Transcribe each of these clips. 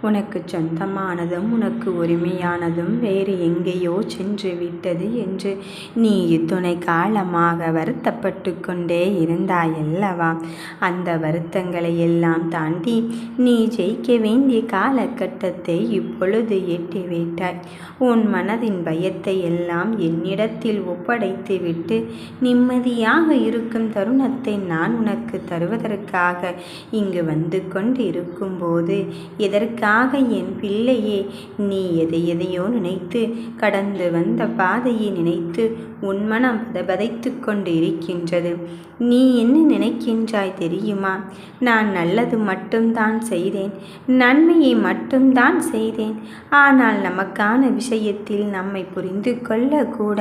உனக்கு சொந்தமானதும் உனக்கு உரிமையானதும் வேறு எங்கேயோ சென்று விட்டது என்று நீ இத்துணை காலமாக வருத்தப்பட்டு கொண்டே இருந்தாயல்லவா? அந்த வருத்தங்களை எல்லாம் தாண்டி நீ ஜெயிக்க வேண்டிய காலகட்டத்தை இப்பொழுது எட்டிவிட்டாய். உன் மனதின் பயத்தை எல்லாம் என்னிடத்தில் ஒப்படைத்து விட்டு நிம்மதியாக இருக்கும் தருணத்தை நான் உனக்கு தருவதற்காக இங்கு வந்து கொண்டு இருக்கும்போது எதற்கு தாக என் பிள்ளையே நீ எதை எதையோ நினைத்து கடந்து வந்த பாதையை நினைத்து உன் மனம் பதைத்து கொண்டு இருக்கின்றது நீ என்ன நினைக்கின்றாய் தெரியுமா? நான் நல்லது மட்டும்தான் செய்தேன் நன்மையை மட்டும்தான் செய்தேன். ஆனால் நமக்கான விஷயத்தில் நம்மை புரிந்து கொள்ள கூட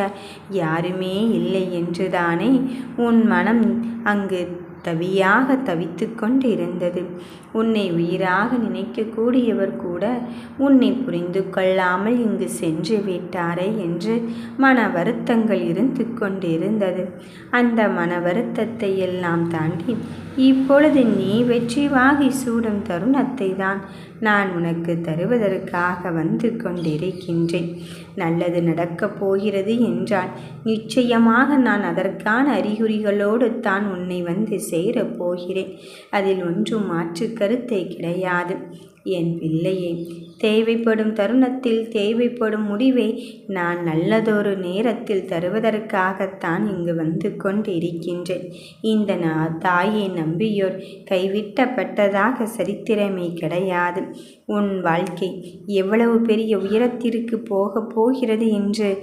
யாருமே இல்லை என்றுதானே உன் மனம் அங்கு தவியாக தவித்து கொண்டிருந்தது. உன்னை உயிராக நினைக்கக்கூடியவர் கூட உன்னை புரிந்து கொள்ளாமல் இங்கு சென்று விட்டாரே என்று மன வருத்தங்கள் இருந்து கொண்டிருந்தது. அந்த மன வருத்தத்தை எல்லாம் தாண்டி இப்பொழுது நீ வெற்றி வாகி சூடும் தருணத்தை தான் நான் உனக்கு தருவதற்காக வந்து கொண்டிருக்கின்றேன் நல்லது நடக்கப் போகிறது என்றால் நிச்சயமாக நான் அதற்கான அறிகுறிகளோடு தான் உன்னை வந்து சேரப் போகிறேன். அதில் ஒன்றும் மாற்று கருத்தை கிடையாது. என் பிள்ளையே தேவைப்படும் தருணத்தில் தேவைப்படும் முடிவை நான் நல்லதொரு நேரத்தில் தருவதற்காகத்தான் இங்கு வந்து கொண்டிருக்கின்றேன். இந்த தாயை நம்பியோர் கைவிட்டப்பட்டதாக சரித்திரமே கிடையாது. உன் வாழ்க்கை எவ்வளவு பெரிய உயரத்திற்கு போகப் போகிறது என்று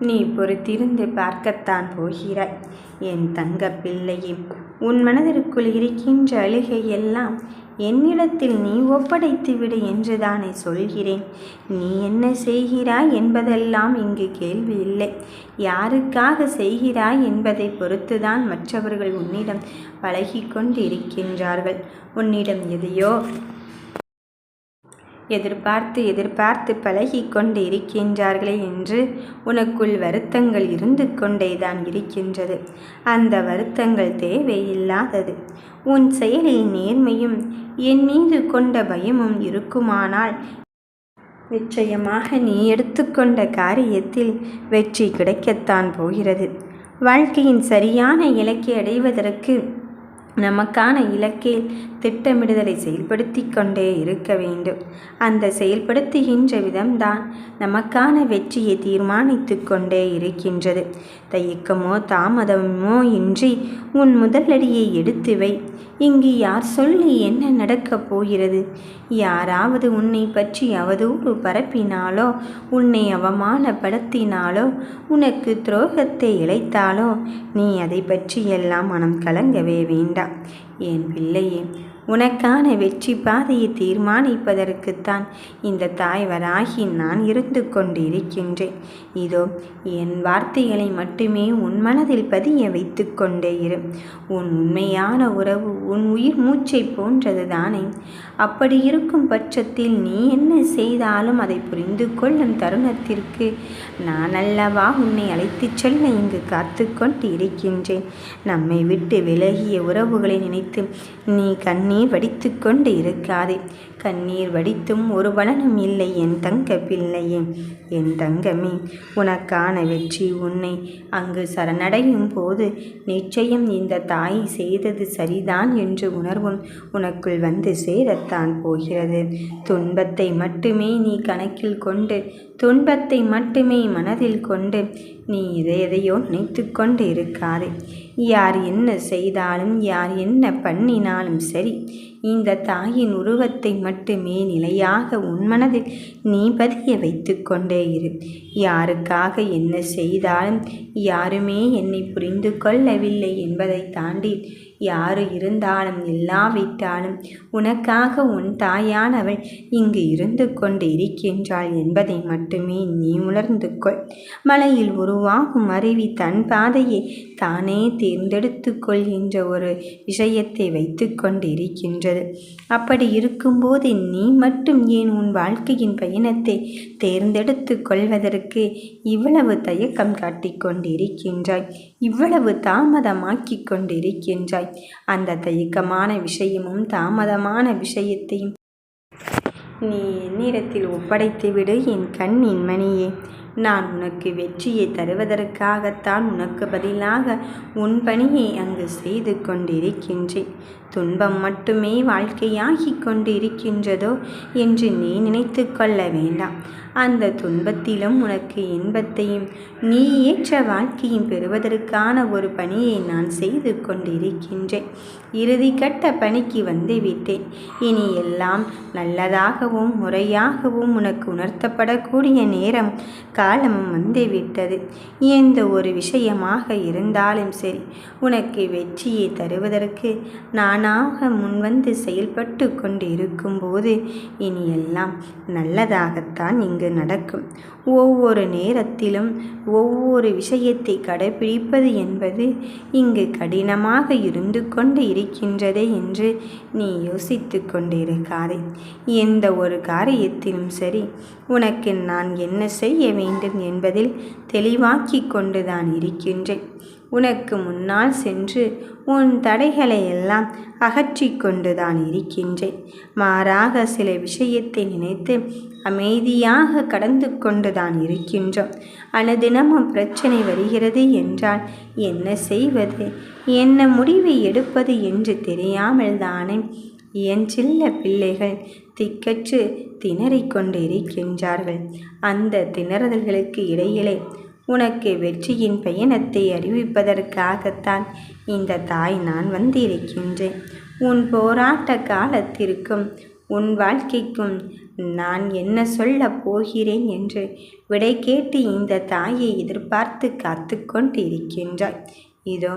நீ பொறுத்திருந்து பார்க்கத்தான் போகிறாய். என் தங்க பிள்ளையே உன் மனதிற்குள் இருக்கின்ற அழுகை எல்லாம் என்னிடத்தில் நீ ஒப்படைத்து விடு என்றுதானே சொல்கிறேன். நீ என்ன செய்கிறாய் என்பதெல்லாம் இங்கு கேள்வி இல்லை. யாருக்காக செய்கிறாய் என்பதை பொறுத்துதான் மற்றவர்கள் உன்னிடம் பழகி கொண்டிருக்கின்றார்கள் உன்னிடம் எதையோ எதிர்பார்த்து எதிர்பார்த்து பழகி கொண்டு இருக்கின்றார்களே என்று உனக்குள் வருத்தங்கள் இருந்து கொண்டேதான் இருக்கின்றது. அந்த வருத்தங்கள் தேவையில்லாதது. உன் செயலில் நேர்மையும் என் மீது கொண்ட பயமும் இருக்குமானால் நிச்சயமாக நீ எடுத்துக்கொண்ட காரியத்தில் வெற்றி கிடைக்கத்தான் போகிறது. வாழ்க்கையின் சரியான இலக்கை அடைவதற்கு நமக்கான இலக்கில் திட்டமிடுதலை செயல்படுத்தி கொண்டே இருக்க வேண்டும். அந்த செயல்படுத்துகின்ற விதம்தான் நமக்கான வெற்றியை தீர்மானித்து கொண்டே இருக்கின்றது. தயக்கமோ தாமதமோ இன்றி உன் முதலடியை எடுத்து வை. இங்கு யார் சொல்லி என்ன நடக்கப் போகிறது? யாராவது உன்னை பற்றி அவதூறு பரப்பினாலோ உன்னை அவமானப்படுத்தினாலோ உனக்கு துரோகத்தை இழைத்தாலோ நீ அதை பற்றியெல்லாம் மனம் கலங்கவே வேண்டாம். என் பிள்ளையே உனக்கான வெற்றி பாதையை தீர்மானிப்பதற்குத்தான் இந்த தாய்வராகி நான் இருந்து கொண்டிருக்கின்றேன். இதோ என் வார்த்தைகளை மட்டுமே உன் மனதில் பதிய வைத்து கொண்டே இரு. உன் உண்மையான உறவு உன் உயிர் மூச்சை போன்றது தானே அப்படி இருக்கும் பட்சத்தில் நீ என்ன செய்தாலும் அதை புரிந்து கொள்ளும் தருணத்திற்கு நான் அல்லவா உன்னை அழைத்துச் செல்ல இங்கு காத்து கொண்டு இருக்கின்றேன் நம்மை விட்டு விலகிய உறவுகளை நினைத்து நீ கண்ணீர் வடித்து கொண்டு இருக்காதே. கண்ணீர் வடித்தும் ஒரு பலனும் இல்லை என் தங்க பிள்ளையே என் தங்கமே உனக்கான வெற்றி உன்னை அங்கு சரணடையும் போது நிச்சயம் இந்த தாய் செய்தது சரிதான் என்று உணர்வும் உனக்குள் வந்து சேரத்தான் போகிறது. துன்பத்தை மட்டுமே நீ கணக்கில் கொண்டு துன்பத்தை மட்டுமே மனதில் கொண்டு நீ இதை எதையோ நினைத்து கொண்டு இருக்காதே யார் என்ன செய்தாலும் யார் என்ன பண்ணினாலும் சரி இந்த தாயின் உருவத்தை மட்டுமே நிலையாக உன் மனதில் நீ பதிய வைத்து கொண்டே இரு. யாருக்காக என்ன செய்தாலும் யாருமே என்னை புரிந்து கொள்ளவில்லை என்பதை தாண்டி யாரு இருந்தாலும் இல்லாவிட்டாலும் உனக்காக உன் தாயானவள் இங்கு இருந்து கொண்டு இருக்கின்றாள் என்பதை மட்டுமே நீ உணர்ந்து கொள். மலையில் உருவாகும் அருவி தன் பாதையை தானே தேர்ந்தெடுத்து கொள்கின்ற ஒரு விஷயத்தை வைத்து கொண்டு இருக்கின்றது அப்படி இருக்கும்போது நீ மட்டும் ஏன் உன் வாழ்க்கையின் பயணத்தை தேர்ந்தெடுத்து கொள்வதற்கு இவ்வளவு தயக்கம் காட்டிக்கொண்டிருக்கின்றாய் இவ்வளவு தாமதமாக்கிக் கொண்டிருக்கின்றாய்? அந்த தயக்கமான விஷயமும் தாமதமான விஷயத்தையும் நீ என்னிடத்தில் ஒப்படைத்து விடு என் கண்ணின் மணியே. நான் உனக்கு வெற்றியை தருவதற்காகத்தான் உனக்கு பதிலாக உன் பணியை அங்கு செய்து கொண்டிருக்கின்றேன். துன்பம் மட்டுமே வாழ்க்கையாகி கொண்டிருக்கின்றதோ என்று நீ நினைத்து கொள்ள வேண்டாம். அந்த துன்பத்திலும் உனக்கு இன்பத்தையும் நீ ஏற்ற வாழ்க்கையும் பெறுவதற்கான ஒரு பணியை நான் செய்து கொண்டிருக்கின்றேன். இறுதி கட்ட பணிக்கு வந்துவிட்டேன். இனி எல்லாம் நல்லதாகவும் முறையாகவும் உனக்கு உணர்த்தப்படக்கூடிய நேரம் காலமும் வந்துவிட்டது. எந்த ஒரு விஷயமாக இருந்தாலும் சரி உனக்கு வெற்றியை தருவதற்கு நான் தானாக முன்வந்து செயல்பட்டு கொண்டு இருக்கும்போது இனி எல்லாம் நல்லதாகத்தான் இங்கு நடக்கும். ஒவ்வொரு நேரத்திலும் ஒவ்வொரு விஷயத்தை கடைபிடிப்பது என்பது இங்கு கடினமாக இருந்து கொண்டு இருக்கின்றதே என்று நீ யோசித்து கொண்டிருக்காதே. எந்த ஒரு காரியத்திலும் சரி உனக்கு நான் என்ன செய்ய வேண்டும் என்பதில் தெளிவாக்கி கொண்டுதான் இருக்கின்றேன். உனக்கு முன்னால் சென்று உன் தடைகளை எல்லாம் அகற்றி கொண்டுதான் இருக்கின்றேன். மாறாக சில விஷயத்தை நினைத்து அமைதியாக கடந்து கொண்டுதான் இருக்கின்றோம். அனுதினமும் பிரச்சனை வருகிறது என்றால் என்ன செய்வது? என்ன முடிவை எடுப்பது என்று தெரியாமல் தானே என் சில்ல பிள்ளைகள் திக்கற்று திணறிக் கொண்டிருக்கின்றார்கள். அந்த திணறல்களுக்கு இடையிலே உனக்கு வெற்றியின் பயணத்தை அறிவிப்பதற்காகத்தான் இந்த தாய் நான் வந்திருக்கின்றேன். உன் போராட்ட காலத்திற்கும் உன் வாழ்க்கைக்கும் நான் என்ன சொல்ல போகிறேன் என்று விடை கேட்டு இந்த தாயை எதிர்பார்த்து காத்து கொண்டிருக்கின்றாய். இதோ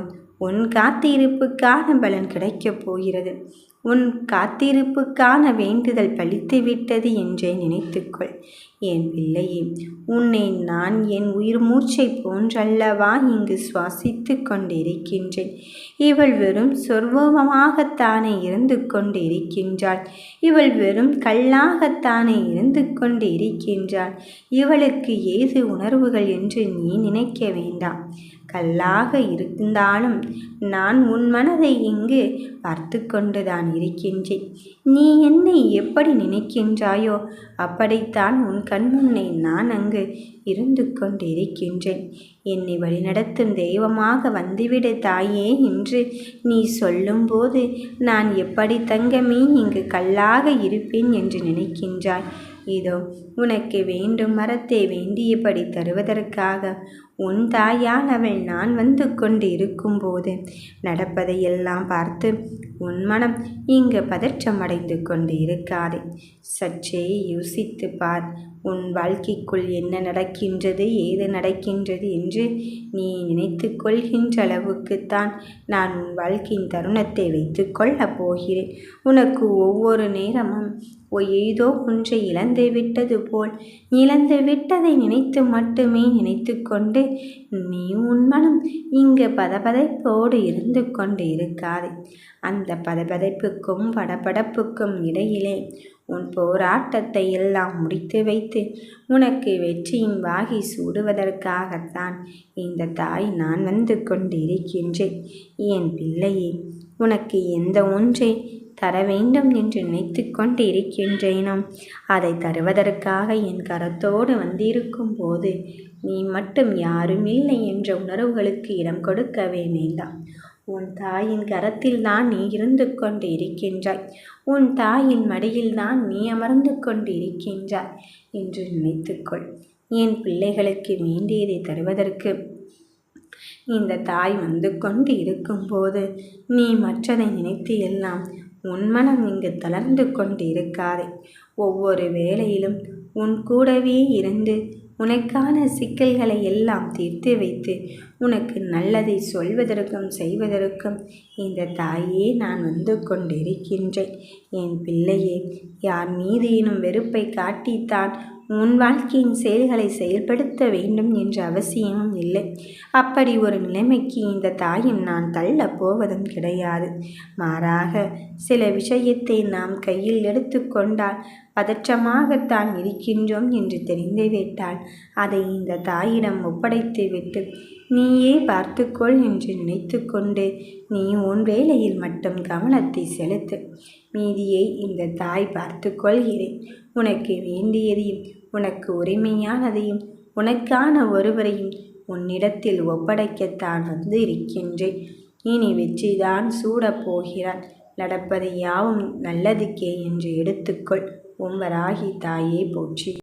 உன் காத்திருப்புக்கான பலன் கிடைக்கப் போகிறது. உன் காத்திருப்புக்கான வேண்டுதல் பழித்துவிட்டது என்றே நினைத்துக்கொள். என் பிள்ளையே உன்னை நான் என் உயிர் மூச்சை போன்றல்லவா இங்கு சுவாசித்து கொண்டிருக்கின்றேன். இவள் வெறும் சொர்வமாகத்தானே இருந்து கொண்டிருக்கின்றாள். இவள் வெறும் கல்லாகத்தானே இருந்து கொண்டிருக்கின்றாள். இவளுக்கு ஏது உணர்வுகள் என்று நீ நினைக்க வேண்டாம். கல்லாக இருந்தாலும் நான் உன் மனதை இங்கு பார்த்து கொண்டுதான் இருக்கின்றேன். நீ என்னை எப்படி நினைக்கின்றாயோ அப்படித்தான் உன் கண்முன்னே நான் அங்கு இருந்து கொண்டிருக்கின்றேன். என்னை வழிநடத்தும் தெய்வமாக வந்துவிடு தாயே என்று நீ சொல்லும்போது நான் எப்படி தங்கமே இங்கு கல்லாக இருப்பேன் என்று நினைக்கின்றாய். இதோ உனக்கு வேண்டும் மரத்தை வேண்டியபடி தருவதற்காக உன் தாயானவள் நான் வந்து கொண்டு இருக்கும்போது நடப்பதையெல்லாம் பார்த்து உன் மனம் இங்கு பதற்றமடைந்து கொண்டு இருக்காதே சற்றே யோசித்து பார் உன் வாழ்க்கைக்குள் என்ன நடக்கின்றது ஏது நடக்கின்றது என்று நீ நினைத்து கொள்கின்ற அளவுக்குத்தான் நான் உன் வாழ்க்கையின் தருணத்தை வைத்து கொள்ளப் போகிறேன். உனக்கு ஒவ்வொரு நேரமும் ஏதோ ஒன்றை இழந்து விட்டது போல் இழந்து விட்டதை நினைத்து மட்டுமே நினைத்து கொண்டு நீ உன் மனம் இங்கு பதபதைப்போடு இருந்து கொண்டு இருக்காது. அந்த பதபதைப்புக்கும் படபடப்புக்கும் இடையிலே உன் போராட்டத்தை எல்லாம் முடித்து வைத்து உனக்கு வெற்றியின் வாகி சூடுவதற்காகத்தான் இந்த தாய் நான் வந்து கொண்டிருக்கின்றேன். என் பிள்ளையே உனக்கு எந்த ஒன்றை தர வேண்டும் என்று நினைத்து கொண்டு இருக்கின்றேனோ அதை தருவதற்காக என் கரத்தோடு வந்திருக்கும் போது நீ மட்டும் யாரும் இல்லை என்ற உணர்வுகளுக்கு இடம் கொடுக்கவே வேண்டாம். உன் தாயின் கரத்தில் தான் நீ இருந்து கொண்டு இருக்கின்றாய். உன் தாயின் மடியில் தான் நீ அமர்ந்து கொண்டு இருக்கின்றாய் என்று நினைத்துக்கொள். என் பிள்ளைகளுக்கு வேண்டியதை தருவதற்கு இந்த தாய் வந்து கொண்டு இருக்கும்போது நீ மற்றதை நினைத்து எல்லாம் உன் மனம் இங்கு தளர்ந்து கொண்டு இருக்காதே. ஒவ்வொரு வேளையிலும் உன் கூடவே இருந்து உனக்கான சிக்கல்களை எல்லாம் தீர்த்து வைத்து உனக்கு நல்லதை சொல்வதற்கும் செய்வதற்கும் இந்த தாயே நான் வந்து கொண்டிருக்கின்றேன். என் பிள்ளையே யார் மீதேனும் வெறுப்பை காட்டித்தான் உன் வாழ்க்கையின் செயல்களை செயல்படுத்த வேண்டும் என்ற அவசியமும் இல்லை. அப்படி ஒரு நிலைமைக்கு இந்த தாயும் நான் தள்ள போவதும் கிடையாது. மாறாக சில விஷயத்தை நாம் கையில் எடுத்துக்கொண்டால் பதற்றமாகத்தான் இருக்கின்றோம் என்று தெரிந்துவிட்டால் அதை இந்த தாயிடம் ஒப்படைத்து விட்டு நீயே பார்த்துக்கொள் என்று நினைத்து கொண்டு நீ உன் வேலையில் மட்டும் கவனத்தை செலுத்து. மீதியை இந்த தாய் பார்த்து கொள்கிறேன். உனக்கு வேண்டியதையும் உனக்கு உரிமையானதையும் உனக்கான ஒருவரையும் உன்னிடத்தில் ஒப்படைக்கத்தான் வந்து இருக்கின்றேன். இனி வெற்றிதான் சூடப் போகிறான். நடப்பது யாவும் நல்லதுக்கே என்று எடுத்துக்கொள். உம்பராகி தாயே போற்றி.